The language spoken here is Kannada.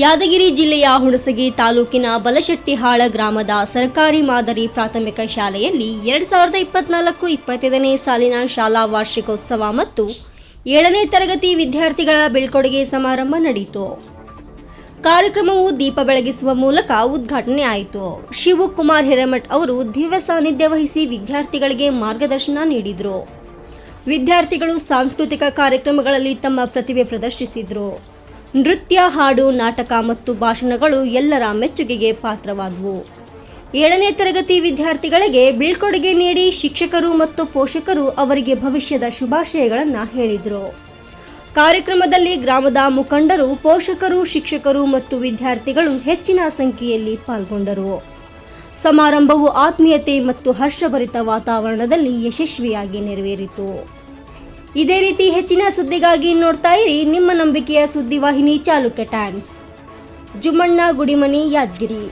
ಯಾದಗಿರಿ ಜಿಲ್ಲೆಯ ಹುಣಸಗಿ ತಾಲೂಕಿನ ಬಲಶೆಟ್ಟಿಹಾಳ ಗ್ರಾಮದ ಸರ್ಕಾರಿ ಮಾದರಿ ಪ್ರಾಥಮಿಕ ಶಾಲೆಯಲ್ಲಿ ಎರಡ್ ಸಾವಿರದ ಇಪ್ಪತ್ನಾಲ್ಕು ಇಪ್ಪತ್ತೈದನೇ ಸಾಲಿನ ಶಾಲಾ ವಾರ್ಷಿಕೋತ್ಸವ ಮತ್ತು ಏಳನೇ ತರಗತಿ ವಿದ್ಯಾರ್ಥಿಗಳ ಬೀಳ್ಕೊಡುಗೆ ಸಮಾರಂಭ ನಡೆಯಿತು ಕಾರ್ಯಕ್ರಮವು ದೀಪ ಬೆಳಗಿಸುವ ಮೂಲಕ ಉದ್ಘಾಟನೆ ಆಯಿತು. ಶಿವಕುಮಾರ್ ಹಿರೇಮಠ್ ಅವರು ದಿವ್ಯ ಸಾನ್ನಿಧ್ಯ ವಹಿಸಿ ವಿದ್ಯಾರ್ಥಿಗಳಿಗೆ ಮಾರ್ಗದರ್ಶನ ನೀಡಿದರು. ವಿದ್ಯಾರ್ಥಿಗಳು ಸಾಂಸ್ಕೃತಿಕ ಕಾರ್ಯಕ್ರಮಗಳಲ್ಲಿ ತಮ್ಮ ಪ್ರತಿಭೆ ಪ್ರದರ್ಶಿಸಿದರು. ನೃತ್ಯ, ಹಾಡು, ನಾಟಕ ಮತ್ತು ಭಾಷಣಗಳು ಎಲ್ಲರ ಮೆಚ್ಚುಗೆಗೆ ಪಾತ್ರವಾದವು. ಏಳನೇ ತರಗತಿ ವಿದ್ಯಾರ್ಥಿಗಳಿಗೆ ಬೀಳ್ಕೊಡುಗೆ ನೀಡಿ ಶಿಕ್ಷಕರು ಮತ್ತು ಪೋಷಕರು ಅವರಿಗೆ ಭವಿಷ್ಯದ ಶುಭಾಶಯಗಳನ್ನು ಹೇಳಿದರು. ಕಾರ್ಯಕ್ರಮದಲ್ಲಿ ಗ್ರಾಮದ ಮುಖಂಡರು, ಪೋಷಕರು, ಶಿಕ್ಷಕರು ಮತ್ತು ವಿದ್ಯಾರ್ಥಿಗಳು ಹೆಚ್ಚಿನ ಸಂಖ್ಯೆಯಲ್ಲಿ ಪಾಲ್ಗೊಂಡರು. ಸಮಾರಂಭವು ಆತ್ಮೀಯತೆ ಮತ್ತು ಹರ್ಷಭರಿತ ವಾತಾವರಣದಲ್ಲಿ ಯಶಸ್ವಿಯಾಗಿ ನೆರವೇರಿತು. ಇದೇ ರೀತಿ ಹೆಚ್ಚಿನ ಸುದ್ದಿಗಾಗಿ ನೋಡ್ತಾ ಇರಿ ನಿಮ್ಮ ನಂಬಿಕೆಯ ಸುದ್ದಿವಾಹಿನಿ ಚಾಲುಕ್ಯ ಟೈಮ್ಸ್. ಜುಮ್ಮಣ್ಣ ಗುಡಿಮನಿ ಯಾದಗಿರಿ.